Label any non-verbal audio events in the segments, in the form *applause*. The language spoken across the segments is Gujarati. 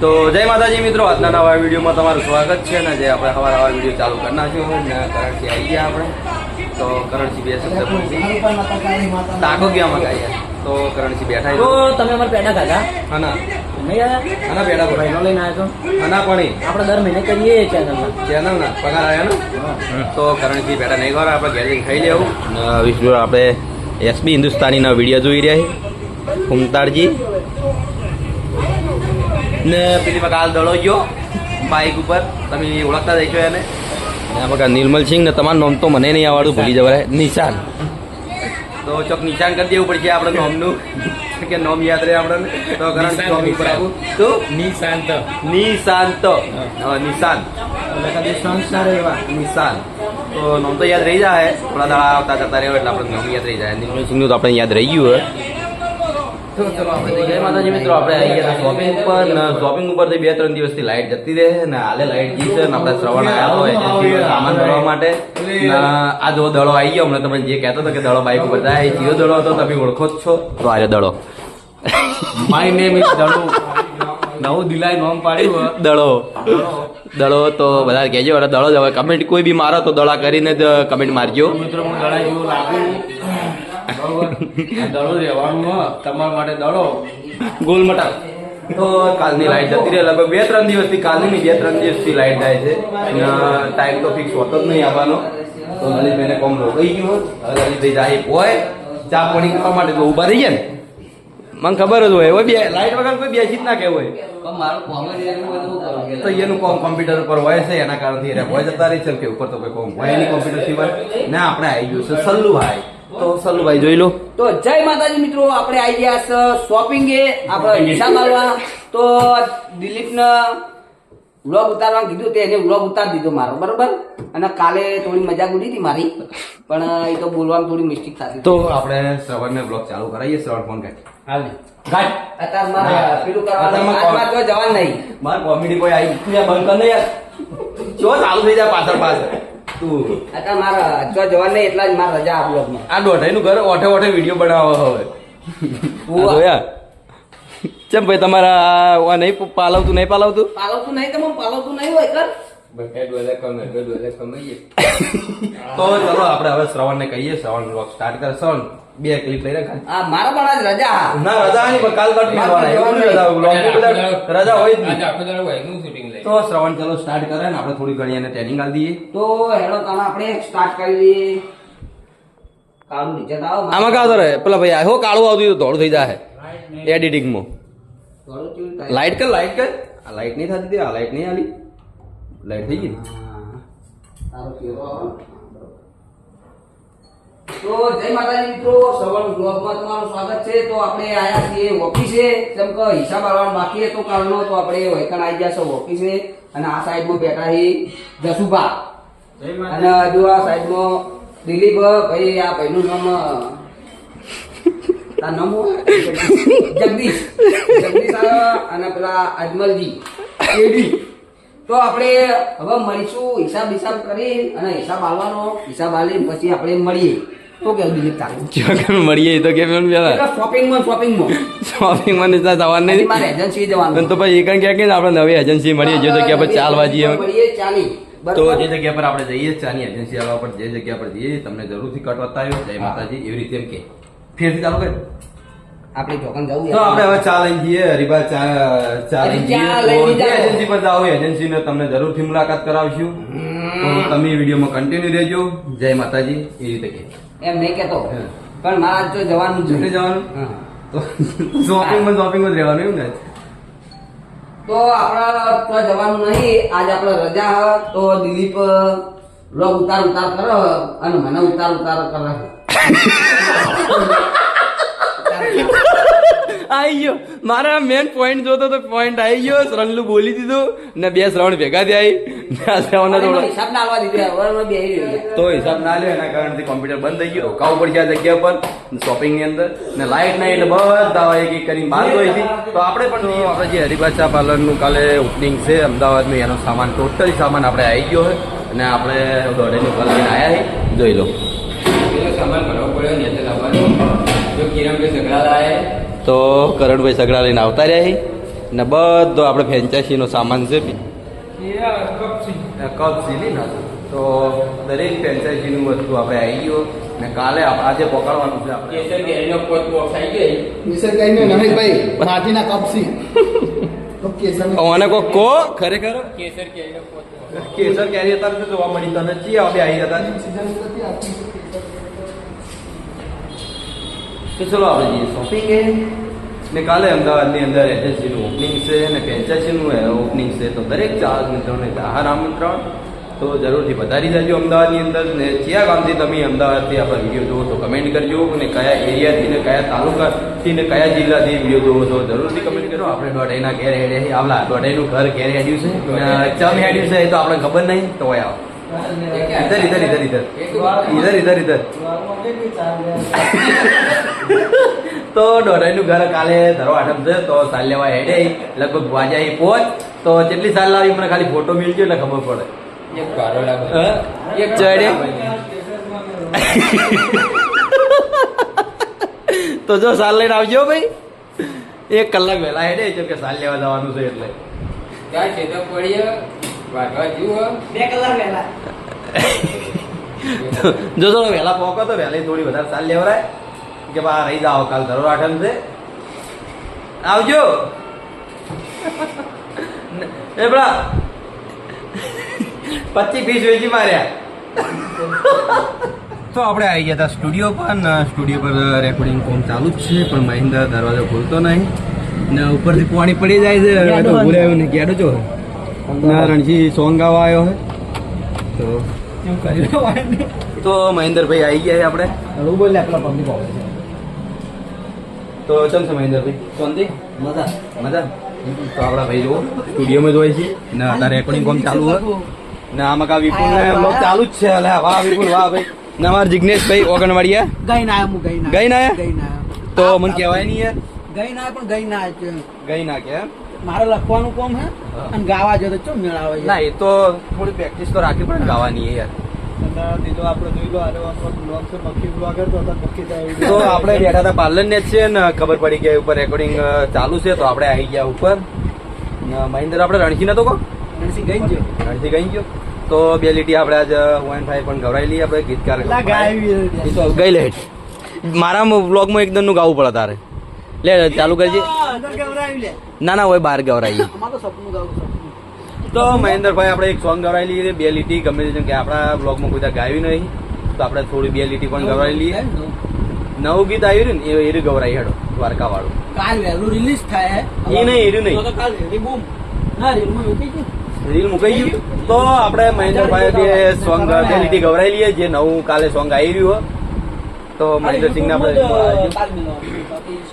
તો જય માતાજી મિત્રો આજના નવા વિડીયોમાં તમારું સ્વાગત છે ને જે આપણે સવાર સવાર વીડિયો ચાલુ કરી નાખ્યો ને કરણસી આવી ગયા આપણે. તો કરણસી બે શબ્દ બોલશે. ટાકો ગયા મગાઈ તો કરણસી બેઠા તો તમે અમારે પેડા ખાધા? હા નહીં આવ્યા હના પર. મહિનો લઈને આવ્યો હના પણ આપણે દર મહિને કરીએ ચેનલમાં ચેનલ ના પગાર આવ્યા ને? તો કરણસિંહ બેઠા નહીં કરવા આપણે ઘેર ખાઈ લેવું. ને વિષ્ણુ આપણે એસબી હિન્દુસ્તાનીના વીડિયો જોઈ રહ્યા કુમતાળજી ને પેલી કાલ હાલ દડો ગયો બાઇક ઉપર. તમે ઓળખતા જઈશો એને. ને નિર્મલ બકા નિર્મલસિંહ ને તમારું નામ તો મને નહીં આવડતું ભૂલી જવાય. નિશાન. તો ચોક નિશાન કરી દેવું પડશે આપણે નોમનું. કે નોમ યાદ રહે આપણને. તો કરણસિંહ નોમ ઉપર આવું. તો નિશાંત. નિશાંત. નિશાન નિશાન તો નામ તો યાદ રહી જાય. થોડા દાડા આવતા જતા રહ્યો એટલે આપણે નામ યાદ રહી જાય. નિર્મલસિંહનું તો આપણે યાદ રહી ગયું હોય. જય માતાજી મિત્રો આપણે આવી ગયા શોપિંગ ઉપર ને શોપિંગ ઉપરથી બે ત્રણ દિવસથી લાઈટ જતી રહે ને હાલે લાઇટ ગઈ છે ને આપણે શ્રવણ આવ્યા હોય સામાન ભરવા માટે. આ જો દડો આવી ગયો હમણાં તમે જે કહેતો હતો કે દડો બાઈક ઉપર જાય કયો દડો હતો તમે ઓળખો જ છો. તો આર્યો દડો. માય નેમ ઇઝ દડુ. નવું દિલાઈ નોમ પાડ્યું દડો. દડો. તો બધા કહેજો દડો જ હવે કમેન્ટ કોઈ બી મારો તો દડા કરીને જ કમેન્ટ મારજો. મિત્રો હું દડા જેવું લાગુ. બરોબર આ દડો રહેવાનું તમારા માટે દડો ગોલ મટા તો કાલની લાઈટ જતી રહે. લગભગ બે ત્રણ દિવસથી કાલની નહીં, બે ત્રણ દિવસથી લાઈટ જાય છે. અને ટાઈમ તો ફિક્સ હોતો જ નહીં આવવાનો. તો લલિતભાઈને કોમ રોકાઈ ગયું હવે લલિતભાઈ જાય હોય. ચા પાણી કરવા માટે તો ઊભા રહી ને. મને ખબર જ હોય. હવે બે લાઈટ વગર કોઈ બેસી જ ના કે હોય તો એનું કોમ કોમ્પ્યુટર ઉપર હોય છે. એના કારણથી હોય જતા રહી છે કે ઉપર તો કોઈ કોમ હોય નહીં કોમ્પ્યુટર સિવાય. ના આપણે આવી ગયું છે સલ્લુભાઈ તો સલ્લુભાઈ જોઈ લો. તો જય માતાજી મિત્રો આપણે આવી ગયા છે શોપિંગ એ આપણે હિસાબ મારવા. તો દિલીપને વ્લોગ ઉતારવાનું કીધું તે એને વ્લોગ ઉતારી દીધો મારો બરોબર? અને કાલે થોડી મજાક ઉડી હતી મારી પણ એ તો બોલવામાં થોડી મિસ્ટેક થતી તો આપણે શ્રવણને વ્લોગ ચાલુ કરાવીએ શ્રવણ ફોન કાઢ હાલ કાઢ અત્યારે મારે પેલું કરવાનું આજમાં તો જવાનું નહીં. માર કોમેડી કોઈ આવી. બંધ કર ને યાર. જો ચાલુ થઈ જાય પાછળ પાછળ. મારે જો જવાનું નહીં એટલા જ મારે રજા આ બ્લોગમાં. આ દોઢાઈનું ઘર ઓઠે ઓઠે વીડિયો બનાવો હવે. આ જોયા? ચમ ભાઈ તમારા નહીં પાલવતું નહીં પાલવતું? પાલવતું નહીં પાલવતું નહીં હોય કર. તો ચલો આપણે હવે શ્રવણને કહીએ શ્રવણ બ્લોગ સ્ટાર્ટ કર. શ્રવણ બે ક્લિપ લઈને આ મારા પણ આજ રજા. ના રજા નહીં પણ કાલ રજા ની હોય જ. તો શ્રવણ ચલો સ્ટાર્ટ કરે ને આપણે થોડી ઘણી એને ટ્રેનિંગ આપી દઈએ. તો હેડો તમે આપણે સ્ટાર્ટ કરી દઈએ કાળું નીચે આવો આમાં કાળો કરે પેલા ભાઈ હો કાળું આવતું તો ધોળું થઈ જાય એડિટિંગમાં. લાઈટ કર લાઈટ કર. આ લાઈટ નહીં થતી તે આ લાઈટ નહીં આલી. લાઈટ થઈ ગઈ. તારો કેવો? તો જય માતાજી મિત્રો સવારનું બ્લોગમાં તમારું સ્વાગત છે. તો આપણે આયા છીએ ઓફિસે. જેમ કે હિસાબ આવવાનો બાકી હતો કાલનો તો આપણે વૈકણ આવી ગયા છો ઓફિસે. અને આ સાઈડમાં બેઠા છે જસુભા. અને હજુ આ સાઈડમાં દિલીપ ભાઈ આ ભાઈનું નામ તાર નામ જગદીશ. જગદીશ અને પેલા અજમલજી. એડી. તો આપણે હવે મળીશું. હિસાબ હિસાબ કરી અને હિસાબ આવવાનો હિસાબ આલી પછી આપણે મળીએ. તો કેવું દિલીપ તારું ચોકન મળીએ તો કેમ એમ પેલા. એટલે શોપિંગમાં શોપિંગમાં શોપિંગમાં જવાનું નહીં મારે એજન્સી જવાનું. તો પછી એકણ કે આપણે નવી એજન્સી મળીએ જે જગ્યા પર ચાલવા જઈએ. ચાલી. તો જે જગ્યા પર આપણે જઈએ ચાની એજન્સી આવવા પર જે જગ્યા પર જઈએ તમને જરૂરથી કટ બતાવ્યો જય માતાજી એવી રીતે એમ કે. ફેરથી ચાલુ કરે. આપણે ચોકન જવું તો આપણે હવે ચા જઈએ હરિભા ચા ચા લઈને જઈએ. તો જે એજન્સી પર જાઓ એજન્સી ને તમને જરૂરથી મુલાકાત કરાવશું. તો તમે વિડીયોમાં કન્ટિન્યુ રહેજો. જય માતાજી એ રીતે કે. એમ નહીં કેતો. પણ મારા જો તો જવાનું જ જઈને જવાનું? તો શોપિંગમાં શોપિંગમાં જ રહેવાનું એવું ને? તો આપણા તો જવાનું નહીં. આજ આપણે રજા હ તો દિલીપ લોગ ઉતાર ઉતાર કરો અને મને ઉતાર ઉતાર કરે *laughs* આવી ગયો. મારા મેન પોઈન્ટ જોતો તો પોઈન્ટ આવી ગયો. શ્રવણલું બોલી દીધું. ને બે શ્રવણ ભેગા થયા શ્રવણ થોડો. હિસાબ ના આવવા દીધો. તો હિસાબ ના લે એના કારણથી કોમ્પ્યુટર બંધ થઈ ગયો. રોકાવું પડશે આ જગ્યા પર. શોપિંગની અંદર. ને લાઈટ નહીં એટલે બધા એક એક કરીને બહાર ગઈ હતી તો આપણે પણ. આપણે જે હરિભાષા પાર્લરનું કાલે ઓપનિંગ છે અમદાવાદનું એનો સામાન ટોટલી સામાન આપણે આવી ગયો છે. અને આપણે દોઢેનું લઈને આવ્યા છે જોઈ લો. સામાન ભરવો પડ્યો ને લાવવાનું. જો કિરણભાઈ કે સગડા લાય તો કરણભાઈ સગડા લઈને આવતા રહ્યા ને બધો આપણે ફ્રેન્ચાઇઝીનો સામાન છે કપ સીલી ને તો દરેક ફ્રેન્ચાઇઝીનું વસ્તુ આપણે આવી ગયો. ને કાલે આજે પકડવાનું છે આપણે. કેસર કેરીનો પોત બોક્સ આવી ગઈ નરેશભાઈ કપસી કેસર અને કો કો? ખરેખર? કેસર કેરીનો પોત કેસર કેરી અત્યારે જોવા મળી તને ચી આવે આવી હતા તો ચલો આપણે જઈએ શોપિંગ ને કાલે અમદાવાદની અંદર એજન્સીનું ઓપનિંગ છે અને ફ્રેન્ચાઇઝીનું ઓપનિંગ છે તો દરેક ચાલક મિત્રોને આહાર આમંત્રણ તો જરૂરથી વધારી જજો અમદાવાદની અંદર ને કયા ગામથી તમે અમદાવાદથી આપણા વીડિયો જોવો તો કમેન્ટ કરજો અને કયા એરિયાથી ને કયા તાલુકાથી ને કયા જિલ્લાથી વીડિયો જોવો છો જરૂરથી કમેન્ટ કરો આપણે દોઢાઈના ઘેર હેડે આવલા દોઢાઈનું ઘર ઘેર હેડ્યું છે ચમ હેડ્યું છે એ તો આપણે ખબર નહીં તો આવો इधर इधर इधर इधर इधर ઇધર ઇધર તો દોઢાઈનું ઘર કાલે ધરો આઠમ છે તો સાલ લેવા હેડે લગભગ વાજાઈ પહોંચ તો જેટલી સાલ લાવી મને ખાલી ફોટો મિલજો એટલે ખબર પડે. એક ચડે તો જો સાલ લઈને આવજો ભાઈ. એક કલાક વહેલા હેડે જો કે સાલ લેવા જવાનું છે એટલે. ત્યાં છે તો પડીએ વાગવા જુઓ બે કલાક વહેલા. જો થોડો વહેલા પહોંચો તો વહેલી થોડી વધારે સાલ લેવરાય. કે બા રહી જાઓ કાલ ધરો આઠમ છે. આવજો. *laughs* એ બડા પચીસ ફીસ વેચી માર્યા. તો આપણે આવી ગયા હતા સ્ટુડિયો પર સ્ટુડિયો પર રેકોર્ડિંગ કોમ ચાલુ જ છે પણ મહિન્દ્ર દરવાજો ખોલતો નહીં. ને ઉપરથી પાણી પડી જાય છે. હવે તો ને ગેડો જો. ના રણજી સોંગ ગાવા આવ્યો હે. તો તો મહેન્દ્રભાઈ આવી ગયા છે આપણે. બોલે આપણા પબ્લિક આવે છે તો ચમ છે મહેન્દ્રભાઈ શાંતિ મજા. મજા. તો આપણા ભાઈ જુઓ સ્ટુડિયોમાં જ હોય છે. ને અત્યારે રેકોર્ડિંગ કોમ ચાલુ હોય. ને આમાં કા વિપુલ ને બ્લોગ ચાલુ જ છે. અલ્યા વાહ વિપુલ વાહ ભાઈ. ને અમારા જિગ્નેશભાઈ ઓગણવાડિયા ગઈ ના હું ગઈ ના ગઈ ના ગઈ ના તો મને કહેવાય નહીં યાર. ગઈ ના પણ ગઈ ના ગઈ ના કે? મારે લખવાનું કોમ હે. અને ગાવા જો તો ચો મેળાવે ના એ તો થોડી પ્રેક્ટિસ તો રાખવી પડે ગાવાની યાર. તો આપણે બેઠા હતા પાર્લર ને છે ને ખબર પડી કે ઉપર રેકોર્ડિંગ ચાલુ છે તો આપણે આવી ગયા ઉપર. મહિન્દર આપણે રણસી નતો કહો? રણસી ગઈ છે રણસી ગઈ ગયો. તો બે લીટી આપણે આજ વન ફાઈવ પણ ગવડાવી લઈએ આપણે ગીતકાર ગાય ગઈ લે મારા બ્લોગમાં એકદમનું ગાવું પડે તારે. લે ચાલુ કરજે. ના ના હોય બહાર ગવરાઈએ. તો મહેન્દ્રભાઈ આપણે એક સોંગ ગવરાઈ લઈએ. બે લીટી ગમે તે કે આપણા બ્લોગમાં કોઈ ગાયું નહીં તો આપણે થોડી બે લીટી પણ ગવરાઈ લઈએ. નવું. ગીત આવ્યું ને એ ગવરાઈ હેડો દ્વારકા વાળું કાલ વહેલું રિલીઝ થાય એ નહીં એરું નહીં. કાલ બૂમ. ના રીલ મુકાઈ ગયું. તો આપણે મહેન્દ્રભાઈ બે સોંગ બે લીટી ગવરાઈ લઈએ જે નવું કાલે સોંગ આવી રહ્યું હો. તો મહેન્દ્રસિંહ આપણે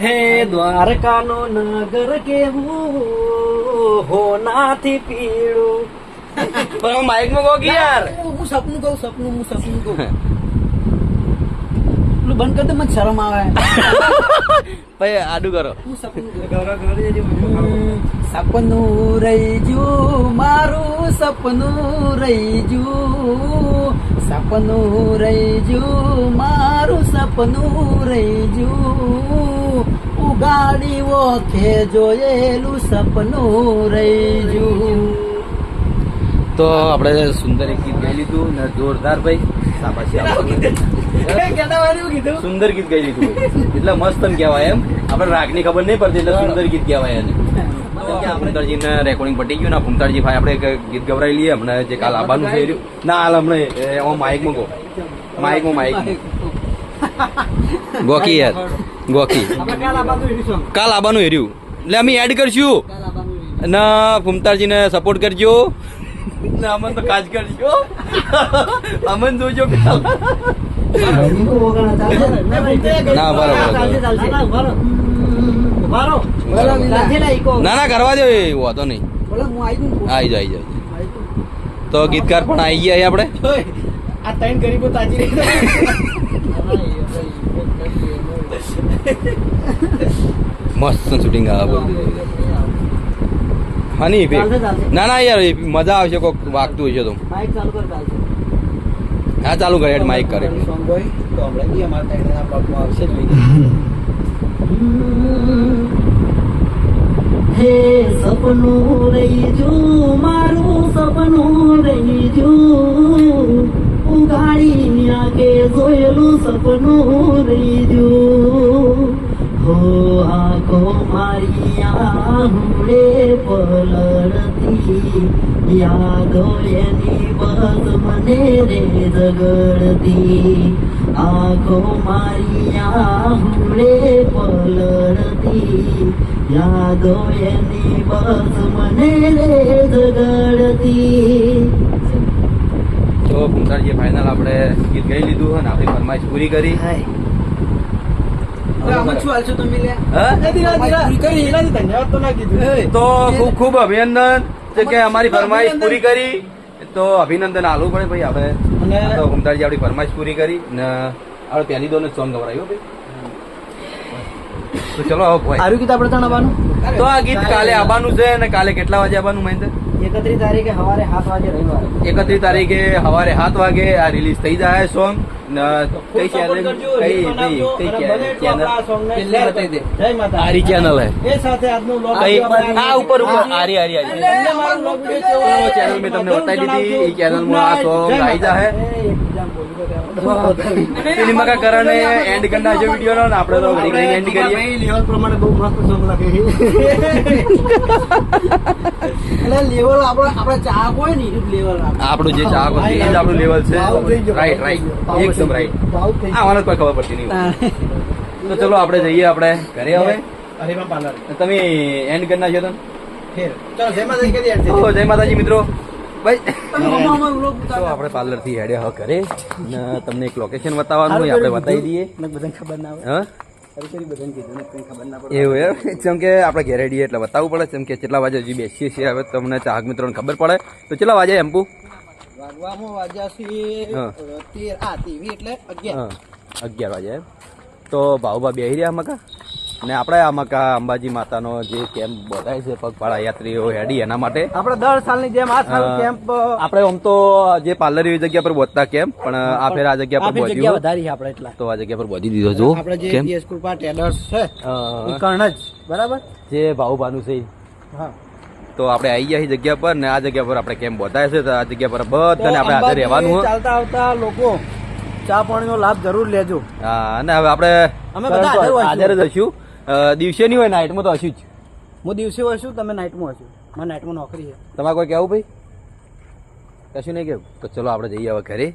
હે દ્વારકાનો નગર કેવું? હોનાથી પીળું. પણ માઇકમાં કહો કે યાર? હું સપનું કહું સપનું હું સપનું કહું. *laughs* પેલું બંધ કરી દે મને શરમ આવે. ભાઈ આડું કરો. સપનું કહું સપનું રહી ગયું મારું સપનું રહી ગયું. સપનું રહી ગયું મારું સપનું રહી ગયું. ઉગાડી ઓખે જોયેલું સપનું રહી ગયું. તો આપણે સુંદર એક ગીત ગાઈ લીધું ને જોરદાર ભાઈ. સુંદર ગીત ગાઈ લીધું એટલે મસ્ત એમ કહેવાય એમ. આપણે રાગની ખબર નહીં પડતી એટલે સુંદર ગીત કહેવાય એને. ફૂમતાળજીને રેકોર્ડિંગ પટી ગયું ને ફૂમતાળજી ભાઈ આપણે એક ગીત ગવરાઈ લઈએ હમણાં જે કાલ આવવાનું એ રહ્યું. ના હાલ હમણાં એમાં માઇક મૂકો. માઇકમાં માઇક ગોકી યાર ગોકી કાલ આવવાનું હેર્યું એટલે અમે એડ કરશું. ના ફૂમતાળજીને સપોર્ટ કરજો. ને અમન તો કાજ કરજો અમન જોજો ના, બરોબર, ના ના કરવા દો એ વાંધો નહીં. આવી જાય આવી જાય તો ગીતકાર પણ આવી ગયા આપણે? આ ત્રણ ગરીબો તાજી મસ્ત શૂટિંગ આવે બધું હા ચાલશે. ના ના યાર એ મજા આવશે કોક વાગતું હશે તો. હા ચાલુ કરે હેડ માઇક કરે. સોંગ હોય તો હમણાં ઈ અમારા ત્રણેયના બ્લોગમાં આવશે જ કાંઠે સપનું રહી જો મારું સપનું આહુડે પલળતી યાદો એની બસ મને રે ઝઘડતી આંખો મારી આહુડે પલળતી યાદો એની બસ મને રે ઝઘડતી તો ભૂમતાજી ફાઇનલ આપણે ગીત ગાઈ લીધું અને આપણી ફરમાઈશ પૂરી કરી તો. ખૂબ ખૂબ અભિનંદન. કે અમારી ફરમાઈશ પૂરી કરી તો અભિનંદન આલવું પડે ભાઈ આપણે. તો ભૂમતાજી આપણી ફરમાઈશ પૂરી કરી ને આપણે પહેલી દોને સોંગ ગવડાવ્યું ભાઈ. તો ચલો આવો ભાઈ. આર્યું કીધું આપણે ત્રણ આવવાનું? તો આ ગીત કાલે આવવાનું છે અને કાલે કેટલા વાગે આવવાનું મહેન્દ્ર? એકત્રીસ તારીખે સવારે સાત વાગે રવિવારે. એકત્રીસ તારીખે સવારે સાત વાગે આ રિલીઝ થઈ જાય સોંગ. કઈ ચેનલ કઈ કઈ ચેનલ બતાવી દે. આરી ચેનલ હે એ સાથે આજનો આપણે- આ ઉપર ઉપર. આરી આરી આરી. તમને ચેનલ મેં બતાવી દીધી એ ચેનલમાં આ સોંગ આવી જાય સિનેમા કા કરણે એન્ડ કરના જો વિડિયો નો આપણે તો ઘડી ઘડી એન્ડ કરીએ. લેવલ પ્રમાણે બહુ મસ્ત સોંગ લાગે એટલે લેવલ આપણો આપણો ચાહક હોય ને એ લેવલ આપણો જે ચાહક હોય એ જ આપણું લેવલ છે. રાઈટ રાઈટ એકદમ રાઈટ આ મને કોઈ ખબર પડતી નહીં તો ચલો આપણે જઈએ આપણે ઘરે હવે. તમે એન્ડ કરના છો તો. ફેર. ચાલો જય માતાજી કરી યાર તો જય માતાજી મિત્રો. ભાઈ. આપણે પાર્લરથી હેડે હ ને તમને એક લોકેશન બતાવવાનું હોય આપણે બતાવી દઈએ. બધાને ખબર ના હોય. હા? હરી કરી બધાને કીધું ને કંઈ ખબર ના પડે. એવું એમ? જેમ કે આપણે ઘેરે એટલે બતાવવું પડે જેમ કે કેટલા વાગે હજી બેસીએ છીએ હવે તમને ચાહક મિત્રોને ખબર પડે. તો કેટલા વાગે એમ્પુ અગિયાર. હા અગિયાર વાગે એમ. તો ભાવભા બેહી રહ્યા મકા? ને આપણે આ મકા અંબાજી માતાનો જે કેમ્પ બોલાય છે પગપાળા યાત્રીઓ હેડી એના માટે. આપણે દર સાલની જેમ આ સાલ કેમ્પ આપણે આમ તો જે પાર્લર એવી જગ્યા પર બોધતા કેમ્પ પણ આ ફેર આ જગ્યા પર બોધ્યું વધારી છે આપણે એટલા. તો આ જગ્યા પર બોધી દીધો જો આપણે જે DS કૃપા ટેડર્સ છે અ, કર્ણ જ બરાબર? જે ભાવભાનું છે. હા. તો આપણે આવી ગયા જગ્યા પર ને આ જગ્યા પર આપણે કેમ બોધાય છે તો આ જગ્યા પર બધાને આપણે હાજર રહેવાનું. ચાલતા આવતા લોકો ચા પાણીનો લાભ જરૂર લેજો. હા અને હવે આપણે અમે બધા હાજર હોઈશું. દિવસે નહીં હોય નાઇટમાં તો હશું જ. હું દિવસે હોય છું તમે નાઇટમાં હશો. મારે નાઇટમાં નોકરી છે. તમારે કોઈ કહેવું ભાઈ? કશું નહીં કેવું તો ચલો આપણે જઈએ હવે ઘરે?